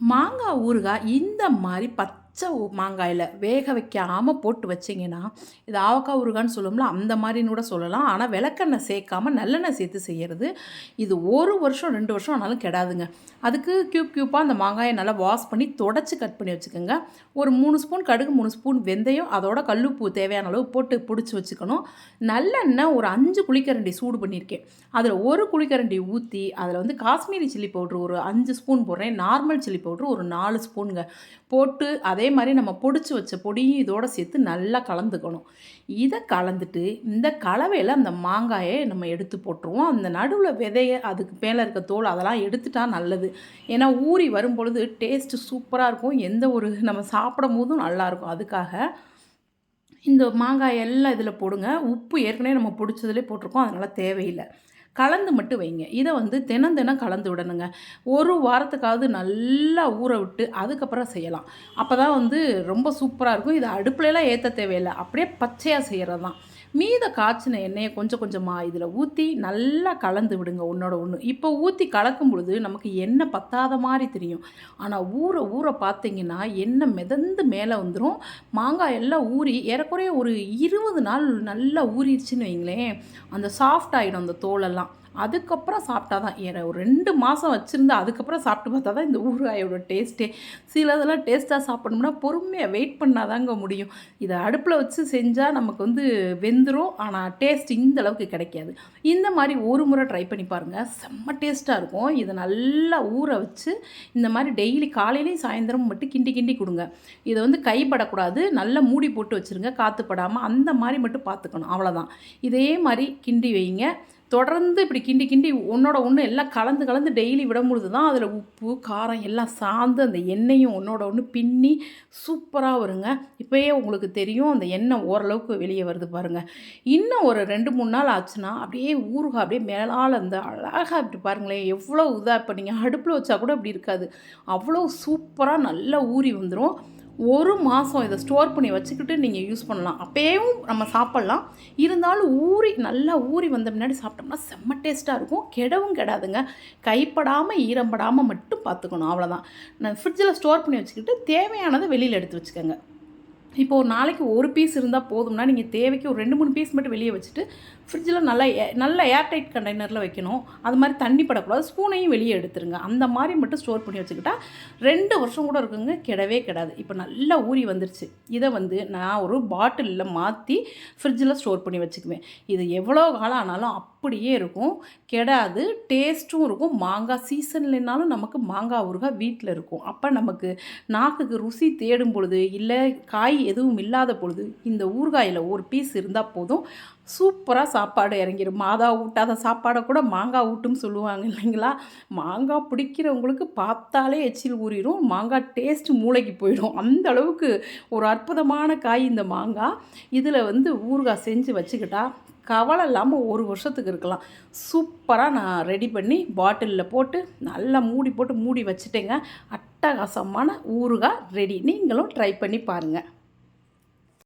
மாங்காய் ஊறுகாய் இந்த மாதிரி பச்சை மாங்காயில் வேக வைக்காமல் போட்டு வச்சிங்கன்னா இது ஆவக்காய் ஊறுகான்னு சொல்லுவோம்ல அந்த மாதிரின்னு கூட சொல்லலாம். ஆனால் விளக்கெண்ணெய் சேர்க்காம நல்லெண்ணெய் சேர்த்து செய்கிறது இது ஒரு வருஷம் ரெண்டு வருஷம் ஆனாலும் கெடாதுங்க. அதுக்கு க்யூப் க்யூப்பாக அந்த மாங்காயை நல்லா வாஷ் பண்ணி தொடச்சி கட் பண்ணி வச்சுக்கோங்க. ஒரு மூணு ஸ்பூன் கடுகு மூணு ஸ்பூன் வெந்தயம் அதோட கல்லுப்பு தேவையான அளவு போட்டு பிடிச்சி வச்சுக்கணும். நல்லெண்ணெய் ஒரு அஞ்சு குளிக்கரண்டி சூடு பண்ணியிருக்கேன். அதில் ஒரு குளிக்கரண்டி ஊற்றி அதில் வந்து காஷ்மீரி சில்லி பவுட்ரு ஒரு அஞ்சு ஸ்பூன் போடுறேன். நார்மல் சில்லி பவுட்ரு ஒரு நாலு ஸ்பூனுங்க. போட்டு அதை அதே மாதிரி நம்ம பொடிச்சு வச்ச பொடியும் இதோடு சேர்த்து நல்லா கலந்துக்கணும். இதை கலந்துட்டு இந்த கலவையில் அந்த மாங்காயை நம்ம எடுத்து போட்டுருவோம். அந்த நடுவில் விதைய அதுக்கு மேலே இருக்க தோல் அதெல்லாம் எடுத்துட்டா நல்லது. ஏன்னா ஊறி வரும் பொழுது டேஸ்ட்டு சூப்பராக இருக்கும். எந்த ஒரு நம்ம சாப்பிடும் போதும் நல்லாயிருக்கும் அதுக்காக இந்த மாங்காய் எல்லாம் இதில் போடுங்க. உப்பு ஏற்கனவே நம்ம பிடிச்சதுலேயே போட்டிருக்கோம். அதனால் தேவையில்லை. கலந்து மட்டும் வைங்க. இதை வந்து தினம் தினம் கலந்து விடணுங்க. ஒரு வாரத்துக்காவது நல்லா ஊற விட்டு அதுக்கப்புறம் செய்யலாம். அப்போ தான் வந்து ரொம்ப சூப்பராக இருக்கும். இதை அடுப்புலலாம் ஏற்ற தேவையில்லை. அப்படியே பச்சையாக செய்கிறது தான் மீத காய்ச்சின எண்ணெயை கொஞ்சம் கொஞ்சமாக இதில் ஊற்றி நல்லா கலந்து விடுங்க ஒன்றோட ஒன்று இப்போ ஊற்றி கலக்கும் பொழுது நமக்கு எண்ணெய் பத்தாத மாதிரி தெரியும். ஆனால் ஊற ஊற பார்த்தீங்கன்னா எண்ணெய் மிதந்து மேலே வந்துடும் மாங்காய் எல்லாம் ஊறி ஏறக்குறைய ஒரு இருபது நாள் நல்லா ஊறிடுச்சுன்னு வைங்களேன். அந்த சாஃப்ட் ஆகிடும் அந்த தோலெல்லாம். அதுக்கப்புறம் சாப்பிட்டா தான் ஏற ஒரு ரெண்டு மாதம் வச்சுருந்தா அதுக்கப்புறம் சாப்பிட்டு பார்த்தா தான் இந்த ஊறுகாயோட டேஸ்ட்டே. சில இதெல்லாம் டேஸ்ட்டாக சாப்பிடணும்னா பொறுமையாக வெயிட் பண்ணால் தாங்க முடியும். இதை அடுப்பில் வச்சு செஞ்சால் நமக்கு வந்து வெந்துடும் ஆனால் டேஸ்ட் இந்த அளவுக்கு கிடைக்காது. இந்த மாதிரி ஒரு முறை ட்ரை பண்ணி பாருங்கள் செம்ம டேஸ்ட்டாக இருக்கும். இதை நல்லா ஊற வச்சு இந்த மாதிரி டெய்லி காலையிலையும் சாயந்தரம் மட்டும் கிண்டி கிண்டி கொடுங்க. இதை வந்து கைப்படக்கூடாது. நல்லா மூடி போட்டு வச்சுருங்க. காற்றுப்படாமல் அந்த மாதிரி மட்டும் பார்த்துக்கணும். அவ்வளோதான் இதே மாதிரி கிண்டி வைங்க. தொடர்ந்து இப்படி கிண்டி கிண்டி ஒன்றோட ஒன்று எல்லாம் கலந்து கலந்து டெய்லி விடும்பொழுது தான் அதில் உப்பு காரம் எல்லாம் சார்ந்து அந்த எண்ணெயும் ஒன்றோட ஒன்று பின்னி சூப்பராக வருங்க. இப்போயே உங்களுக்கு தெரியும் அந்த எண்ணெய் ஓரளவுக்கு வெளியே வருது பாருங்கள் இன்னும் ஒரு ரெண்டு மூணு நாள் ஆச்சுன்னா அப்படியே ஊறுகாய் அப்படியே மேலால் அந்த அழகாக இப்படி பாருங்களேன் எவ்வளோ இதாக இப்போ நீங்கள் அடுப்பில் வச்சா கூட அப்படி இருக்காது. அவ்வளோ சூப்பராக நல்லா ஊறி வந்துடும் ஒரு மாதம் இதை ஸ்டோர் பண்ணி வச்சுக்கிட்டு நீங்கள் யூஸ் பண்ணலாம். அப்போயும் நம்ம சாப்பிட்லாம். இருந்தாலும் ஊறி நல்லா ஊறி வந்த முன்னாடி சாப்பிட்டோம்னா செம்ம டேஸ்ட்டாக இருக்கும். கெடவும் கெடாதுங்க. கைப்படாமல் ஈரம்படாமல் மட்டும் பார்த்துக்கணும். அவ்வளோதான் நான் ஃப்ரிட்ஜில் ஸ்டோர் பண்ணி வச்சுக்கிட்டு தேவையானதை வெளியில் எடுத்து வச்சுக்கோங்க. இப்போ ஒரு நாளைக்கு ஒரு பீஸ் இருந்தால் போதும்னா நீங்கள் தேவைக்கு ஒரு ரெண்டு மூணு பீஸ் மட்டும் வெளியே வச்சுட்டு ஃப்ரிட்ஜில் நல்லா நல்ல ஏர்டைட் கண்டெய்னரில் வைக்கணும். அது மாதிரி தண்ணி படக்கூடாது. ஸ்பூனையும் வெளியே எடுத்துருங்க. அந்த மாதிரி மட்டும் ஸ்டோர் பண்ணி வச்சுக்கிட்டா ரெண்டு வருஷம் கூட இருக்குங்க கிடவே கிடாது. இப்போ நல்லா ஊறி வந்துருச்சு. இதை வந்து நான் ஒரு பாட்டிலில் மாற்றி ஃப்ரிட்ஜில் ஸ்டோர் பண்ணி வச்சுக்குவேன். இது எவ்வளோ காலம் ஆனாலும் அப்படியே இருக்கும். கெடாது. டேஸ்ட்டும் இருக்கும். மாங்காய் சீசன்லனாலும் நமக்கு மாங்காய் ஊறுகாய் வீட்டில் இருக்கும். அப்போ நமக்கு நாக்குக்கு ருசி தேடும் பொழுது இல்லை காய் எதுவும் இல்லாத பொழுது இந்த ஊறுகாயில் ஒரு பீஸ் இருந்தால் போதும். சூப்பராக சாப்பாடு இறங்கிடும் மாதா ஊட்டாத சாப்பாடை கூட மாங்காய் ஊட்டும்னு சொல்லுவாங்க இல்லைங்களா? மாங்காய் பிடிக்கிறவங்களுக்கு பார்த்தாலே எச்சில் ஊறிடும் மாங்காய் டேஸ்ட் மூளைக்கு போயிடும். அந்த அளவுக்கு ஒரு அற்புதமான காய் இந்த மாங்காய். இதில் வந்து ஊறுகாய் செஞ்சு வச்சுக்கிட்டா கவலை இல்லாமல் ஒரு வருஷத்துக்கு இருக்கலாம். சூப்பராக நான் ரெடி பண்ணி பாட்டிலில் போட்டு நல்லா மூடி போட்டு மூடி வச்சுட்டேங்க. அட்டகாசமான ஊறுகாய் ரெடி நீங்களும் ட்ரை பண்ணி பாருங்கள்